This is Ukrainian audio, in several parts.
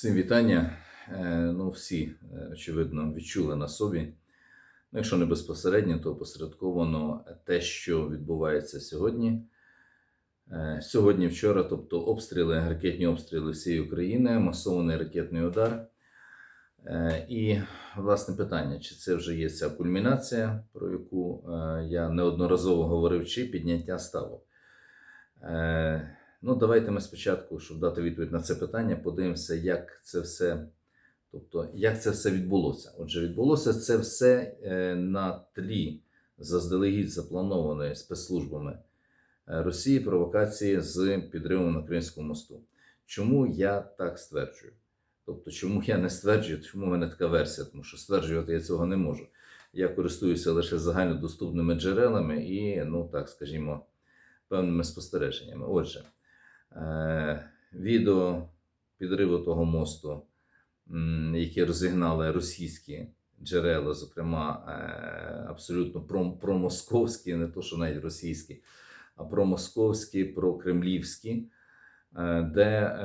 Всім вітання. Е, Ну, всі, е, очевидно, відчули на собі. Ну, якщо не безпосередньо, то посередковано те, що відбувається сьогодні. Е, Сьогодні, вчора, тобто обстріли, ракетні обстріли всієї України, масований ракетний удар. І власне питання, чи це вже є ця кульмінація, про яку я неодноразово говорив, чи підняття ставок. Ну, давайте ми спочатку, щоб дати відповідь на це питання, подивимося, як це все, тобто, як це все відбулося. Отже, відбулося це все е, на тлі заздалегідь запланованої спецслужбами е, Росії провокації з підривом на Кримському мосту. Чому я так стверджую? Тобто, чому я не стверджую, чому в мене така версія, тому що стверджувати я цього не можу. Я користуюся лише загальнодоступними джерелами і, ну так скажімо, певними спостереженнями. Отже, е, відео підриву того мосту, яке розігнали російські джерела, зокрема е, абсолютно промосковські, не то, що навіть російські, а промосковські, прокремлівські, е, де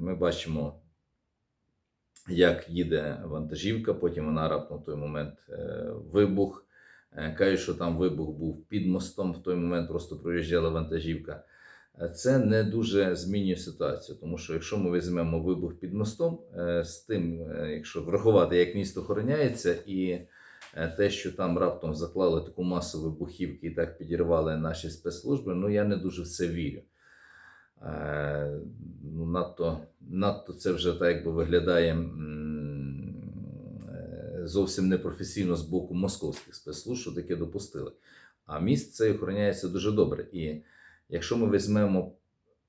ми бачимо, як їде вантажівка, потім вона раптом в той момент вибух. Кажуть, що там вибух був під мостом, в той момент просто проїжджала вантажівка. Це не дуже змінює ситуацію, тому що якщо ми візьмемо вибух під мостом, е, з тим, е, якщо врахувати, як місто охороняється, і е, те, що там раптом заклали таку масу вибухівки і так підірвали наші спецслужби, ну я не дуже в це вірю. Ну, надто, надто це вже так якби виглядає зовсім непрофесійно з боку московських спецслужб, що таке допустили. А міст цей охороняється дуже добре. І якщо ми візьмемо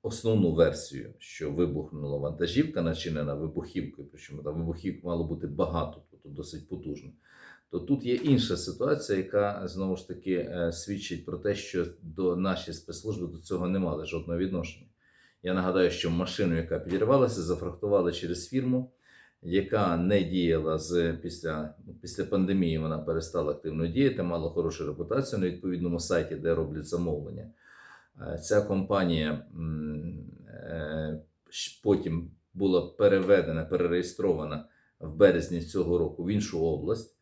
основну версію, що вибухнула вантажівка, начинена вибухівкою, причому там вибухівок мало бути багато, тобто досить потужно, то тут є інша ситуація, яка знову ж таки е, свідчить про те, що до наші спецслужби до цього не мали жодного відношення. Я нагадаю, що машину, яка підірвалася, зафрахтували через фірму, яка не діяла з після, після пандемії. Вона перестала активно діяти, мала хорошу репутацію на відповідному сайті, де роблять замовлення. Е, Ця компанія е, потім була переведена, перереєстрована в березні цього року в іншу область.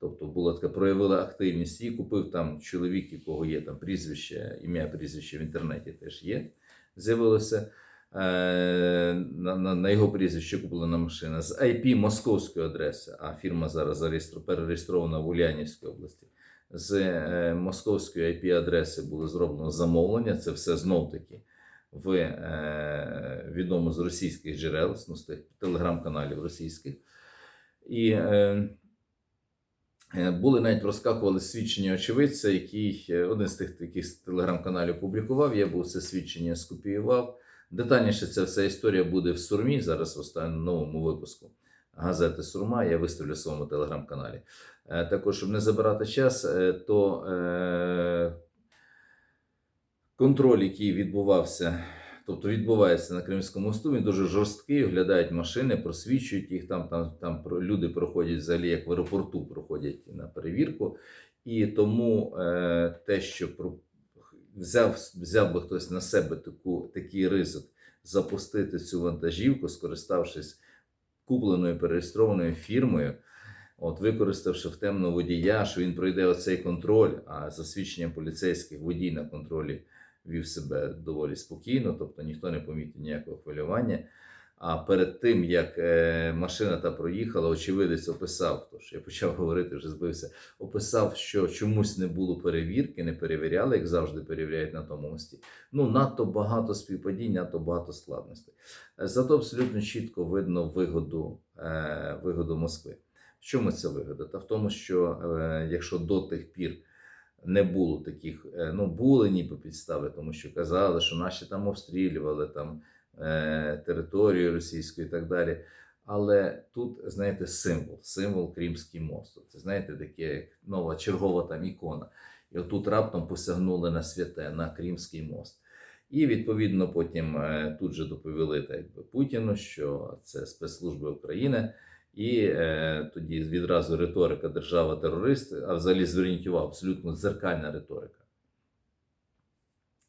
Тобто була така проявила активність і купив там чоловік, якого є там прізвище, ім'я, прізвище в інтернеті теж є. З'явилося е, на, на його прізвище куплена машина з IP московської адреси, а фірма зараз перереєстрована в Ульянівській області. З е, московської IP-адреси було зроблено замовлення. Це все знов таки в е, відомо з російських джерел, з тих телеграм-каналів російських. І е, Були навіть розкакували свідчення очевидця, е, один з тих таких телеграм-каналів публікував. Я був це свідчення скопіював. Детальніше ця вся історія буде в Сурмі. Зараз в останньому новому випуску газети Сурма. Я виставлю в своєму телеграм-каналі. Е, Також, щоб не забирати час, е, то е, контроль, який відбувався, тобто відбувається на Кримському мосту, він дуже жорсткий, оглядають машини, просвічують їх, там, там, там люди проходять взагалі, як в аеропорту проходять на перевірку. І тому те, що взяв, взяв би хтось на себе таку, такий ризик запустити цю вантажівку, скориставшись купленою перереєстрованою фірмою, от використавши в темну водія, що він пройде оцей контроль, а за свідченням поліцейських водій на контролі вів себе доволі спокійно, тобто ніхто не помітив ніякого хвилювання. А перед тим, як е, машина та проїхала, очевидець описав, тож я почав говорити, вже збився, описав, що чомусь не було перевірки, не перевіряли, як завжди перевіряють на тому мості. Ну, надто багато співпадінь, надто багато складностей. Е, Зато абсолютно чітко видно вигоду, е, вигоду Москви. В чому ця вигода? Та в тому, що якщо до тих пір не було таких, ну були ніби підстави, тому що казали, що наші там обстрілювали там територію російську і так далі. Але тут, знаєте, символ, символ Кримський мост. Це знаєте, таке нова чергова там ікона. І отут раптом посягнули на святе, на Кримський мост. І відповідно потім е, тут же доповіли так якби Путіну, що це спецслужби України. І е, тоді відразу риторика держава-терорист, а взагалі зверніть увагу, абсолютно дзеркальна риторика.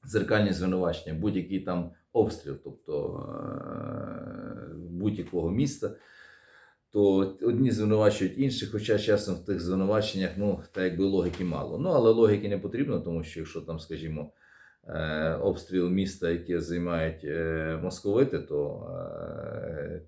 Дзеркальні звинувачення, будь-який там обстріл, тобто е, будь-якого міста, то одні звинувачують інших, хоча часом в тих звинуваченнях, ну, та якби логіки мало. Ну, але логіки не потрібно, тому що якщо там, скажімо, е, обстріл міста, яке займають е, московити, то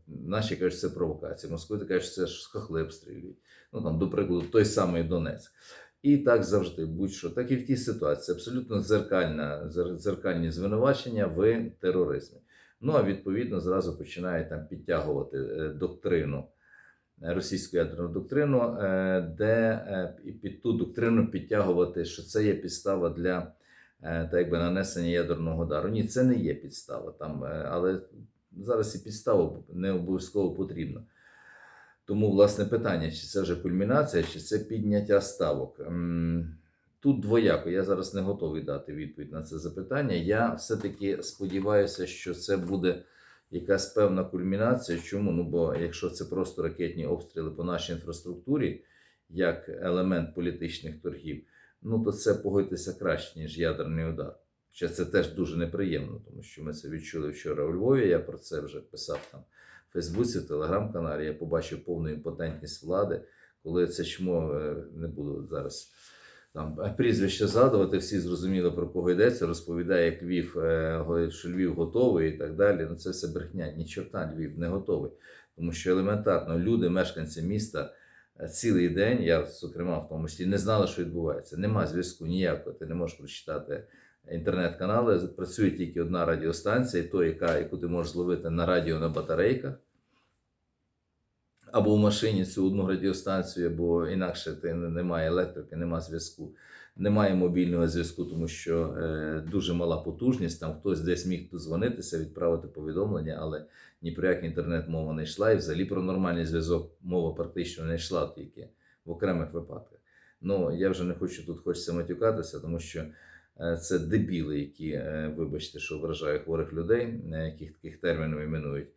наші кажуть, що це провокація. Московити кажуть, що це хохли обстрілюють. Ну там, до прикладу, той самий Донецьк. І так завжди, будь-що, так і в тій ситуації. Абсолютно дзеркальна, зер- дзеркальні звинувачення в тероризмі. Ну а відповідно зразу починають там підтягувати е, доктрину, е, російську ядерну доктрину, е, де і під ту доктрину підтягувати, що це є підстава для так якби нанесення ядерного удару. Ні, це не є підстава там, але зараз і підстава не обов'язково потрібна. Тому, власне, питання, чи це вже кульмінація, чи це підняття ставок. Ем, Тут двояко. Я зараз не готовий дати відповідь на це запитання. Я все-таки сподіваюся, що це буде якась певна кульмінація. Чому? Ну, бо якщо це просто ракетні обстріли по нашій інфраструктурі, як елемент політичних торгів, ну то це погодьтеся краще, ніж ядерний удар. Хоча це теж дуже неприємно, тому що ми це відчули вчора у Львові. Я про це вже писав там Фейсбуці, в телеграм-каналі. Я побачив повну імпотентність влади, коли це чмо е, не буду зараз там е, прізвище згадувати, всі зрозуміли про кого йдеться, розповідає, як Львів, е, що Львів готовий і так далі. Ну це все брехня. Ні чорта Львів не готовий. Тому що елементарно люди, мешканці міста, цілий день, я, зокрема, в тому числі, не знали, що відбувається. Нема зв'язку ніякого. Ти не можеш прочитати інтернет-канали. Працює тільки одна радіостанція, то, яка, яку ти можеш зловити на радіо на батарейках. Або в машині цю одну радіостанцію, бо інакше ти немає електрики, немає зв'язку, немає мобільного зв'язку, тому що е, дуже мала потужність. Там хтось десь міг дозвонитися, відправити повідомлення, але ні про який інтернет мова не йшла, і взагалі про нормальний зв'язок мова практично не йшла тільки в окремих випадках. Ну я вже не хочу тут хочеться матюкатися, тому що це дебіли, які, е, вибачте, що вражаю хворих людей, е, яких таких термінів іменують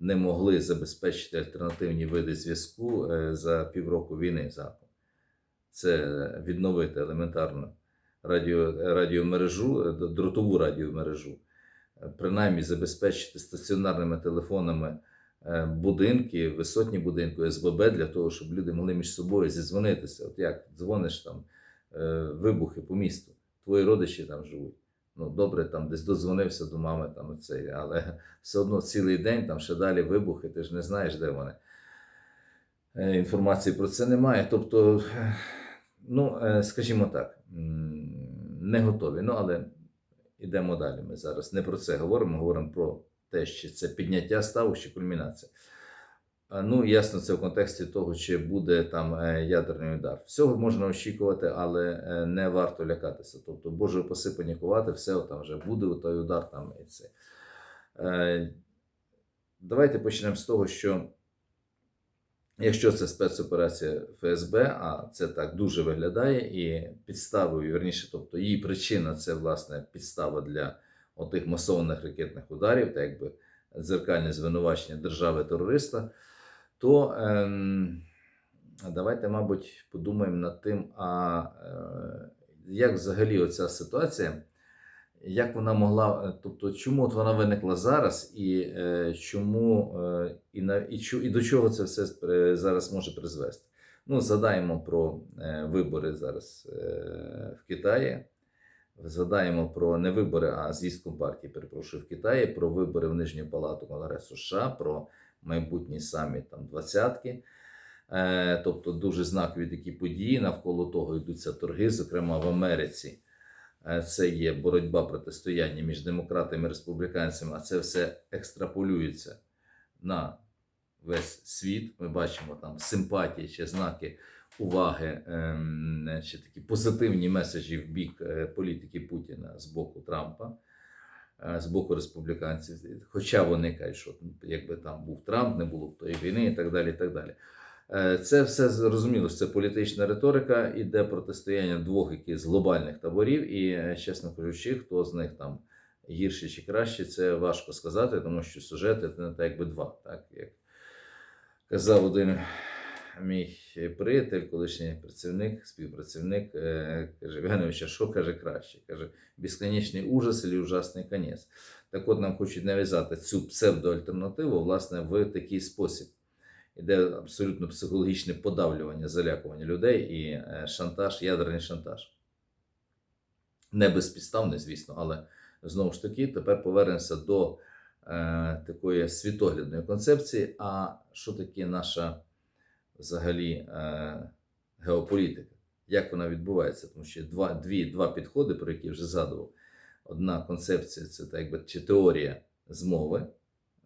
не могли забезпечити альтернативні види зв'язку е, за півроку війни. Це відновити елементарно радіо, радіомережу, е, дротову радіомережу, е, принаймні забезпечити стаціонарними телефонами е, будинки, висотні будинки, СББ для того, щоб люди могли між собою зізвонитися. От як дзвониш там е, вибухи по місту, твої родичі там живуть. Ну, добре, там десь дозвонився до мами, там цей, але все одно цілий день там ще далі вибухи, ти ж не знаєш, де вони. Е, Інформації про це немає. Тобто, е, ну, е, скажімо так, не готові. Ну, але йдемо далі. Ми зараз не про це говоримо, говоримо про те, чи це підняття ставок, чи кульмінація. Ну, ясно, це в контексті того, чи буде там е, ядерний удар. Всього можна очікувати, але е, не варто лякатися. Тобто, Боже, упаси панікувати, все там вже буде той удар там і це. Е, Давайте почнемо з того, що якщо це спецоперація ФСБ, а це так дуже виглядає, і підставою, вірніше, тобто її причина це власне підстава для отих масованих ракетних ударів, так якби дзеркальне звинувачення держави-терориста, то ем, давайте, мабуть, подумаємо над тим, а е, як взагалі оця ситуація, як вона могла, е, тобто, чому от вона виникла зараз, і е, чому е, і, на, і, і до чого це все зараз може призвести? Ну, згадаємо про е, вибори зараз е, в Китаї. Згадаємо про не вибори, а з'їзд компартії, перепрошую, в Китаї, про вибори в Нижню Палату Конгресу США, про майбутній саміт там двадцятки. Е, тобто дуже знакові такі події. Навколо того йдуться торги, зокрема в Америці. Е, Це є боротьба протистояння між демократами і республіканцями, а це все екстраполюється на весь світ. Ми бачимо там симпатії чи знаки уваги, ем, чи такі позитивні меседжі в бік е, політики Путіна з боку Трампа, з боку республіканців. Хоча вони кажуть, що якби там був Трамп, не було б тої війни і так далі. І так далі. Е, Це все зрозуміло, що це політична риторика, іде протистояння двох якихось глобальних таборів, і, е, чесно кажучи, хто з них там гірше чи краще, це важко сказати, тому що сюжети це не так якби два. Так? Як казав один мій приятель, колишній працівник, співпрацівник, е, каже, Євгенович, а що каже краще? Каже, безконечний ужас чи ужасний конець. Так от нам хочуть нав'язати цю псевдоальтернативу, власне, в такий спосіб. Іде абсолютно психологічне подавлювання, залякування людей і е, шантаж, ядерний шантаж. Не безпідставний, звісно, але знову ж таки, тепер повернемося до е, такої світоглядної концепції. А що таке наша взагалі е, геополітика? Як вона відбувається? Тому що два, дві, два підходи, про які я вже згадував. Одна концепція це так якби чи теорія змови,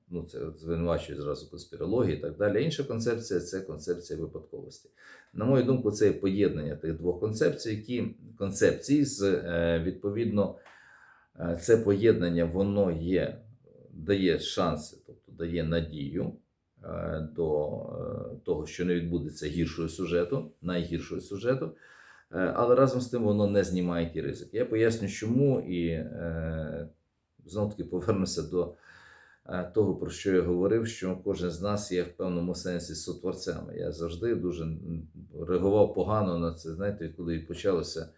ну це звинувачує зразу конспірології і так далі. Інша концепція це концепція випадковості. На мою думку, це поєднання тих двох концепцій, які концепції з е, відповідно е, це поєднання воно є, дає шанси, тобто дає надію до е, того, що не відбудеться гіршого сюжету, найгіршого сюжету. Е, Але разом з тим воно не знімає ті ризики. Я поясню, чому, і е, знову таки повернуся до е, того, про що я говорив, що кожен з нас є в певному сенсі сотворцями. Я завжди дуже реагував погано на це. Знаєте, коли почалося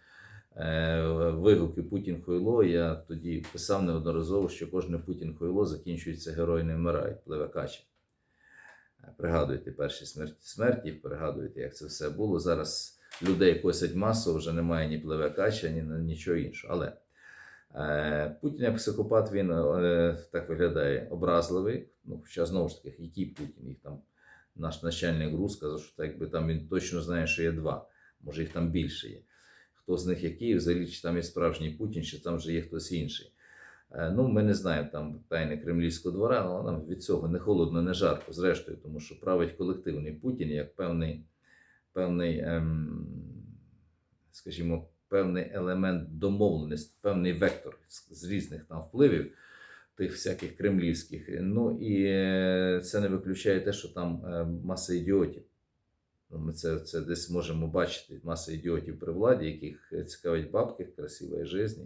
е, вигуки Путін Хойло, я тоді писав неодноразово, що кожне Путін Хойло закінчується герой не вмирає, пливе. Е, Пригадуєте перші смерті смерті, пригадуєте, як це все було. Зараз людей косять масово, вже немає ні пливе кача, ні нічого іншого. Але е, Путін як психопат, він е, так виглядає образливий. Ну, хоча знову ж таки, який Путін? Їх там наш начальник ГРУ сказав, що так якби там він точно знає, що є два, може їх там більше є. Хто з них який, взагалі, чи там є справжній Путін, чи там вже є хтось інший. Е, Ну, ми не знаємо там тайни кремлівського двора, але нам від цього не холодно, не жарко, зрештою, тому що править колективний Путін як певний, певний ем, скажімо, певний елемент домовленості, певний вектор з, різних там впливів, тих всяких кремлівських. Ну і е, це не виключає те, що там е, маса ідіотів. Ну, Ми це, це десь можемо бачити. Маса ідіотів при владі, яких цікавить бабки, красива життя,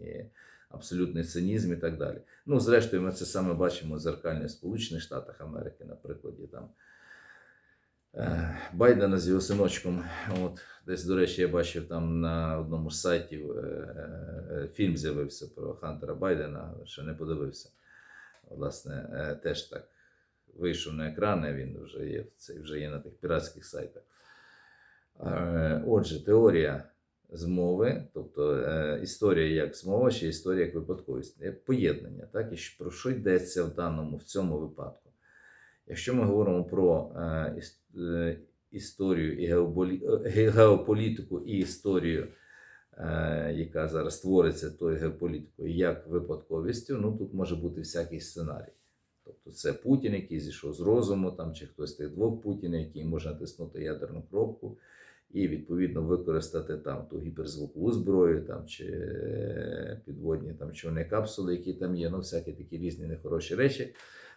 абсолютний цинізм і так далі. Ну, зрештою, ми це саме бачимо зеркально в Сполучених Штатах Америки, на прикладі там. е, Байдена з його синочком. От, десь, до речі, я бачив там на одному з сайтів е, е, фільм з'явився про Хантера Байдена, ще не подивився. Власне, теж так вийшов на екрани, він вже є, це вже є на тих піратських сайтах. Отже, теорія змови, тобто е, історія як змова, чи історія як випадковість, Е, поєднання, так, і про що йдеться в даному в цьому випадку. Якщо ми говоримо про е, е, історію і геополі- е, геополітику і історію, е, яка зараз твориться тою геополітикою, як випадковістю, ну тут може бути всякий сценарій. Тобто це Путін, який зійшов з розуму, там, чи хтось з тих двох Путінів, який може натиснути ядерну кропку і відповідно використати там ту гіперзвукову зброю, там, чи е, підводні там, човни капсули, які там є, ну всякі такі різні нехороші речі,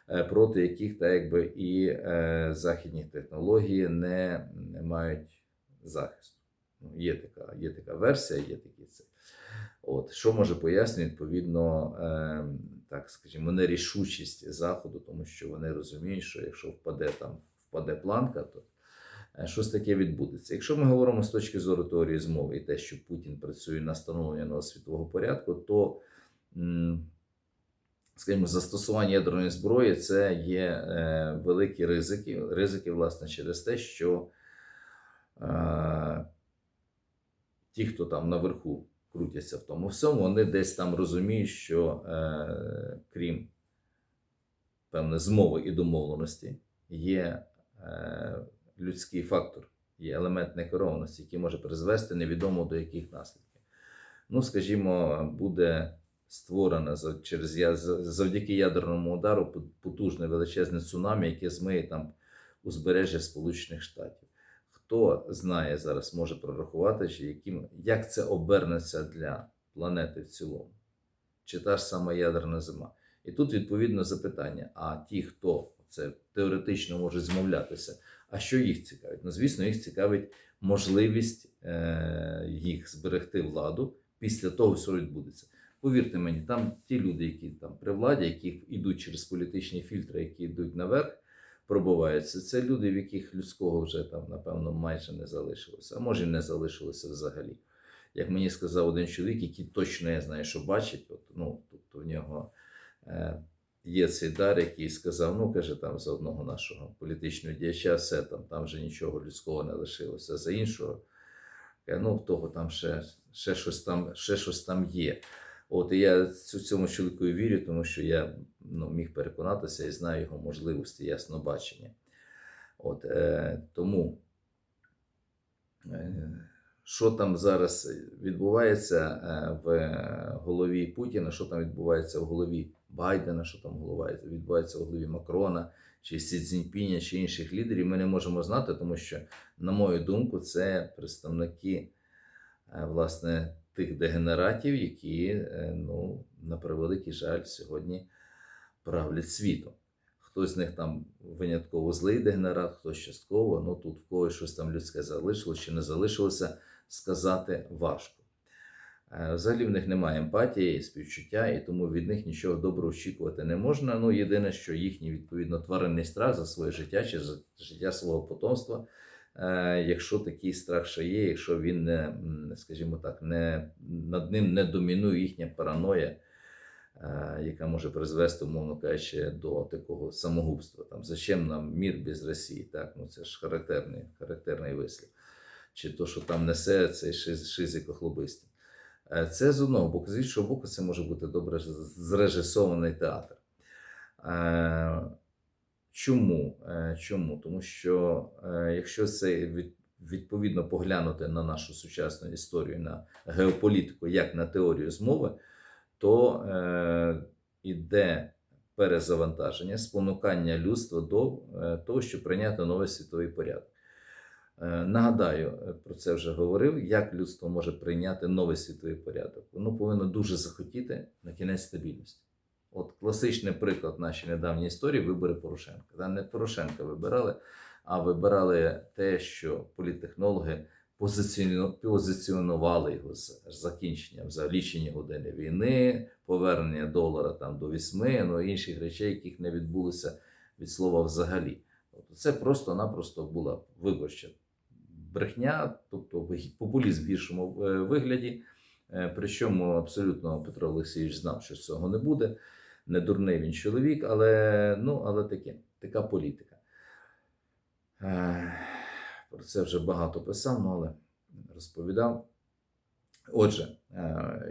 е, проти яких та, якби, і е, західні технології не, не мають захисту. Ну, є, така, є така версія, є такі це. От, що може пояснювати, відповідно, е, так скажімо, нерішучість Заходу, тому що вони розуміють, що якщо впаде там впаде планка, то щось таке відбудеться. Якщо ми говоримо з точки зору теорії змови і те, що Путін працює на становлення нового світового порядку, то, скажімо, застосування ядерної зброї це є е, великі ризики. Ризики, власне, через те, що е, ті, хто там наверху крутяться в тому всьому, вони десь там розуміють, що е, крім певне змови і домовленості, є е, людський фактор, є елемент некерованості, який може призвести невідомо до яких наслідків. Ну, скажімо, буде створено через завдяки ядерному удару потужне величезне цунамі, яке змиє там узбережжя Сполучених Штатів. Хто знає зараз, може прорахувати, яким, як це обернеться для планети в цілому, чи та ж сама ядерна зима. І тут відповідно запитання: а ті, хто це теоретично можуть змовлятися, а що їх цікавить? Ну, звісно, їх цікавить можливість е- їх зберегти владу після того, що відбудеться. Повірте мені, там ті люди, які там при владі, які йдуть через політичні фільтри, які йдуть наверх, пробуваються. Це люди, в яких людського вже там, напевно, майже не залишилося, а може, не залишилося взагалі. Як мені сказав один чоловік, який точно я знаю, що бачить, от, ну, тобто в нього е, є цей дар, який сказав: ну, каже, там за одного нашого політичного діяча, все там, там вже нічого людського не лишилося. За іншого, ну, в того там ще, ще, щось там, ще щось там є. От і я цьому чоловіку вірю, тому що я ну, міг переконатися і знаю його можливості, яснобачення. От, е, тому, е, що там зараз відбувається е, в голові Путіна, що там відбувається в голові Байдена, що там голова- відбувається в голові Макрона, чи Сі Цзіньпіня, чи інших лідерів, ми не можемо знати, тому що, на мою думку, це представники е, власне тих дегенератів, які, е, ну, на превеликий жаль, сьогодні правлять світом. Хтось з них там винятково злий дегенерат, хтось частково. Ну тут в когось щось там людське залишилось чи не залишилося, сказати важко. Е, Взагалі в них немає емпатії, співчуття, і тому від них нічого доброго очікувати не можна. Ну, єдине, що їхній відповідно тваринний страх за своє життя чи за життя свого потомства. Е, Якщо такий страх ще є, якщо він не, скажімо так, не над ним не домінує їхня параноя, е, яка може призвести, умовно кажучи, до такого самогубства. Там зачем нам мір без Росії? Так, ну це ж характерний, характерний вислів. Чи то, що там несе цей шиз, шизикохлобистів. Е, Це з одного боку, з іншого боку, це може бути добре зрежисований театр. Е, Чому? Е, Чому? Тому що е, якщо це відповідно поглянути на нашу сучасну історію, на геополітику, як на теорію змови, то е, іде перезавантаження, спонукання людства до е, того, щоб прийняти новий світовий порядок. Е, Нагадаю, е, про це вже говорив, як людство може прийняти новий світовий порядок. Воно повинно дуже захотіти на кінець стабільності. От класичний приклад нашій недавній історії вибори Порошенка. Не Порошенка вибирали, а вибирали те, що політтехнологи позиціонували його з закінченням за лічені години війни, повернення долара там до вісьми, ну і інших речей, яких не відбулося від слова взагалі. Це просто-напросто була виборча брехня, тобто популізм в гіршому е, вигляді. Е, Причому абсолютно Петро Олексійович знав, що цього не буде. Не дурний він чоловік, але, ну, але таке, така політика. Е, Про це вже багато писав, ну, але розповідав. Отже,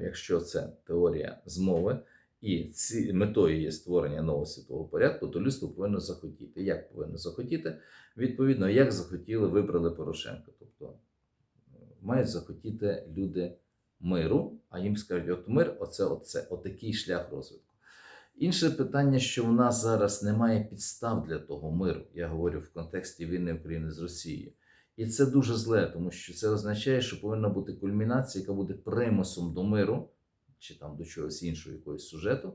якщо це теорія змови, і ці, метою є створення нового світового порядку, то людство повинно захотіти. Як повинно захотіти? Відповідно, як захотіли, вибрали Порошенка. Тобто мають захотіти люди миру, а їм скажуть, от мир, оце, оце, отакий шлях розвитку. Інше питання, що в нас зараз немає підстав для того миру. Я говорю в контексті війни України з Росією. І це дуже зле, тому що це означає, що повинна бути кульмінація, яка буде примусом до миру, чи там до чогось іншого якогось сюжету,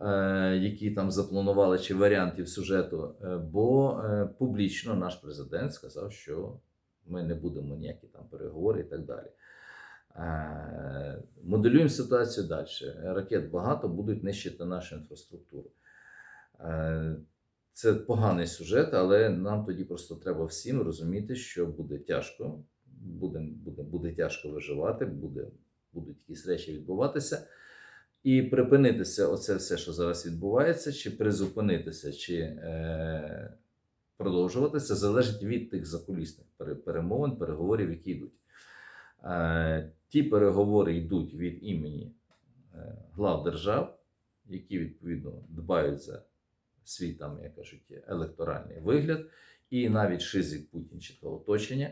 е, які там запланували, чи варіантів сюжету. Е, бо е, публічно наш президент сказав, що ми не будемо ніякі там переговори і так далі. Моделюємо ситуацію далі. Ракет багато будуть нищити нашу інфраструктуру. Це поганий сюжет, але нам тоді просто треба всім розуміти, що буде тяжко, буде, буде, буде тяжко виживати, буде, будуть якісь речі відбуватися. І припинитися оце все, що зараз відбувається, чи призупинитися, чи е, продовжуватися, залежить від тих закулісних перемовин, переговорів, які йдуть. Е, ті переговори йдуть від імені е, глав держав, які відповідно дбають за свій там, як кажуть, електоральний вигляд, і навіть Шизик Путін чи то оточення,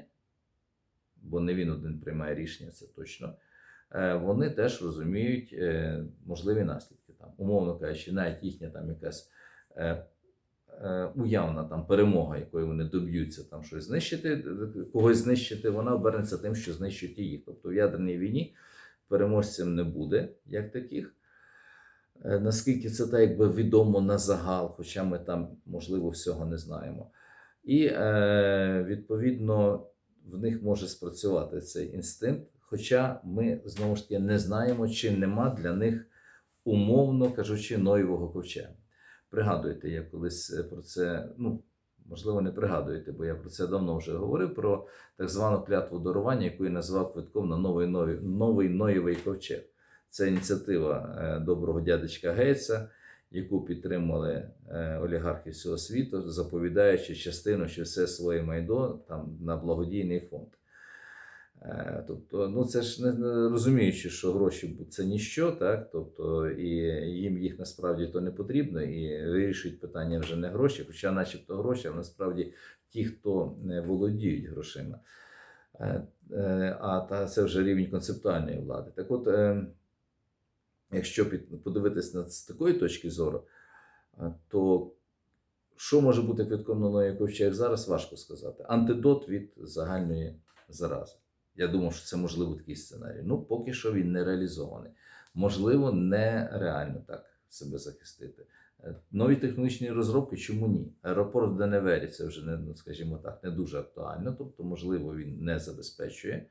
бо не він один приймає рішення, це точно. Е, Вони теж розуміють е, можливі наслідки. Там, умовно кажучи, навіть їхня там якась е, уявна там перемога, якої вони доб'ються там щось знищити, когось знищити, вона обернеться тим, що знищують їх. Тобто в ядерній війні переможцем не буде як таких. Наскільки це так якби відомо на загал, хоча ми там, можливо, всього не знаємо. І е, відповідно в них може спрацювати цей інстинкт, хоча ми знову ж таки не знаємо, чи нема для них, умовно кажучи, Ноєвого ковчега. Пригадуєте, я колись е, про це, ну, можливо, не пригадуєте, бо я про це давно вже говорив, про так звану клятву дарування, яку я назвав квитком на новий, новий, новий Ноєвий ковчег. Це ініціатива е, доброго дядечка Гейтса, яку підтримали е, олігархи всього світу, заповідаючи частину чи все своє майно там на благодійний фонд. Е, Тобто, ну це ж не розуміючи, що гроші це ніщо, так тобто, і їм їх насправді то не потрібно, і вирішують питання вже не гроші, хоча, начебто, гроші, а насправді ті, хто не володіють грошима. Е, е, А та це вже рівень концептуальної влади. Так от, якщо подивитись на з такої точки зору, то що може бути квитком на новий ковчег зараз, важко сказати. Антидот від загальної зарази. Я думав, що це можливо такий сценарій. Ну, поки що він не реалізований. Можливо, нереально так себе захистити. Е, Нові технічні розробки, чому ні? Аеропорт в Деневері це вже не, ну, скажімо так, не дуже актуально, тобто, можливо, він не забезпечує,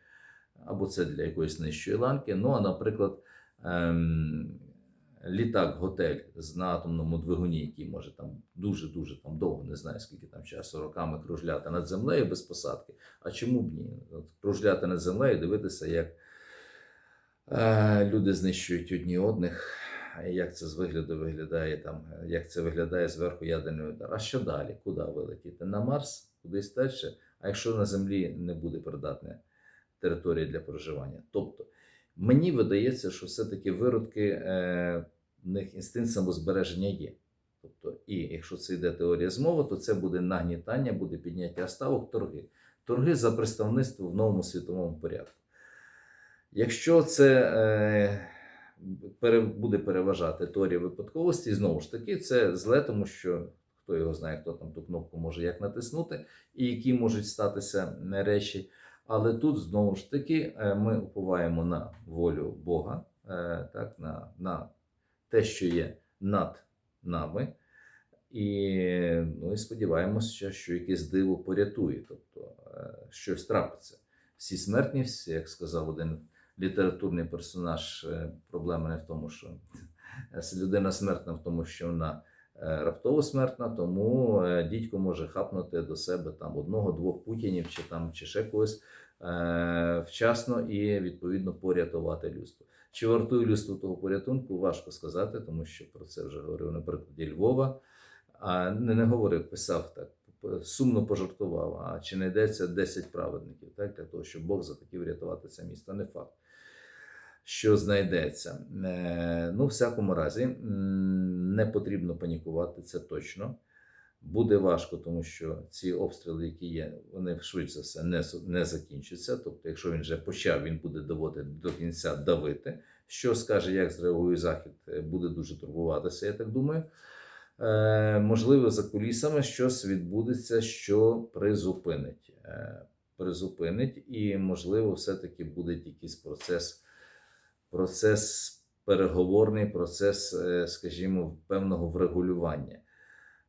або це для якоїсь нижчої ланки. Ну, а наприклад, ем, літак-готель на атомному двигуні, який може там дуже-дуже там довго, не знаю скільки там часу, роками кружляти над землею без посадки. А чому б ні? От, кружляти над землею, дивитися, як е, люди знищують одні одних, як це з вигляду виглядає там, як це виглядає зверху ядерний удар. А що далі? Куди вилетіти? На Марс, кудись далі? А якщо на Землі не буде придатна територія для проживання? Тобто, мені видається, що все-таки виродки е, в них інстинкт самозбереження є. Тобто, і якщо це йде теорія змови, то це буде нагнітання, буде підняття ставок, торги. Торги за представництво в новому світовому порядку. Якщо це е, буде переважати теорія випадковості, знову ж таки, це зле, тому що хто його знає, хто там ту кнопку може як натиснути, і які можуть статися е, речі. Але тут знову ж таки е, ми уповаємо на волю Бога, е, так, на, на те, що є над нами. І, ну, і сподіваємося, що якесь диво порятує, тобто е, щось трапиться. Всі смертні, всі, як сказав один літературний персонаж, проблема не в тому, що людина смертна в тому, що вона раптово смертна, тому е, дідько може хапнути до себе там одного-двох путінів чи там чи ще когось е, вчасно і відповідно порятувати людство. Чи вартує людство того порятунку, важко сказати, тому що про це вже говорив на прикладі Львова. А не, не говорив, писав так, сумно пожартував. А чи не йдеться 10 праведників, так, для того, щоб Бог захотів врятувати це місто? Не факт, що знайдеться. Е, ну, в всякому разі, не потрібно панікувати, це точно. Буде важко, тому що ці обстріли, які є, вони швидше все не, не закінчаться. Тобто, якщо він вже почав, він буде доводити до кінця давити. Що скаже, як зреагує Захід, е, буде дуже турбуватися, я так думаю. Е, можливо, за кулісами щось відбудеться, що призупинить. Е, призупинить, і, можливо, все-таки буде якийсь процес, процес переговорний, процес, е, скажімо, певного врегулювання.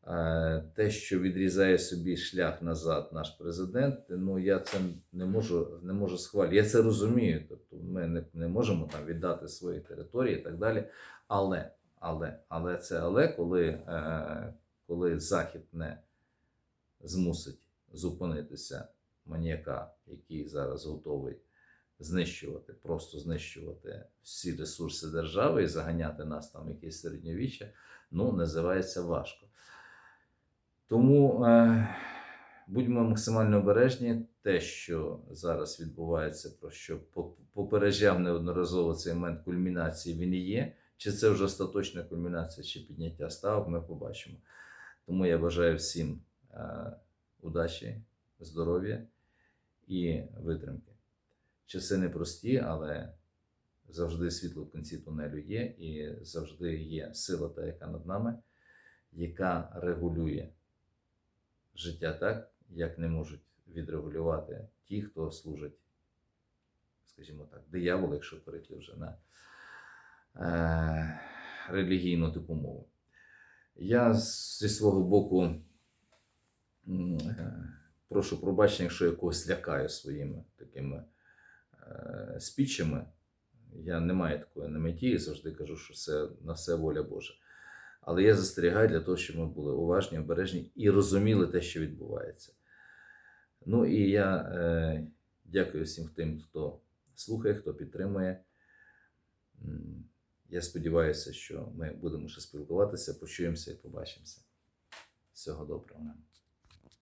Е, Те, що відрізає собі шлях назад наш президент, ну я це не можу, не можу схвалити. Я це розумію. Тобто ми не, не можемо там віддати свої території і так далі. Але, але, але це але, коли, е, коли Захід не змусить зупинитися маніяка, який зараз готовий знищувати, просто знищувати всі ресурси держави і заганяти нас там якесь середньовіччя, ну, називається важко. Тому е, будьмо максимально обережні. Те, що зараз відбувається, про що попереджав неодноразово цей момент кульмінації, він і є. Чи це вже остаточна кульмінація, чи підняття ставок, ми побачимо. Тому я бажаю всім е, удачі, здоров'я і витримки. Часи непрості, але завжди світло в кінці тунелю є, і завжди є сила, та, яка над нами, яка регулює життя так, як не можуть відрегулювати ті, хто служить, скажімо так, диявол, якщо перейти вже на е, релігійну типу мову. Я зі свого боку е, прошу пробачення, якщо я когось лякаю своїми такими спічами. Я не маю такої на меті і завжди кажу, що це на все воля Божа. Але я застерігаю для того, щоб ми були уважні, обережні і розуміли те, що відбувається. Ну і я е, дякую всім тим, хто слухає, хто підтримує. Я сподіваюся, що ми будемо ще спілкуватися, почуємося і побачимося. Всього доброго.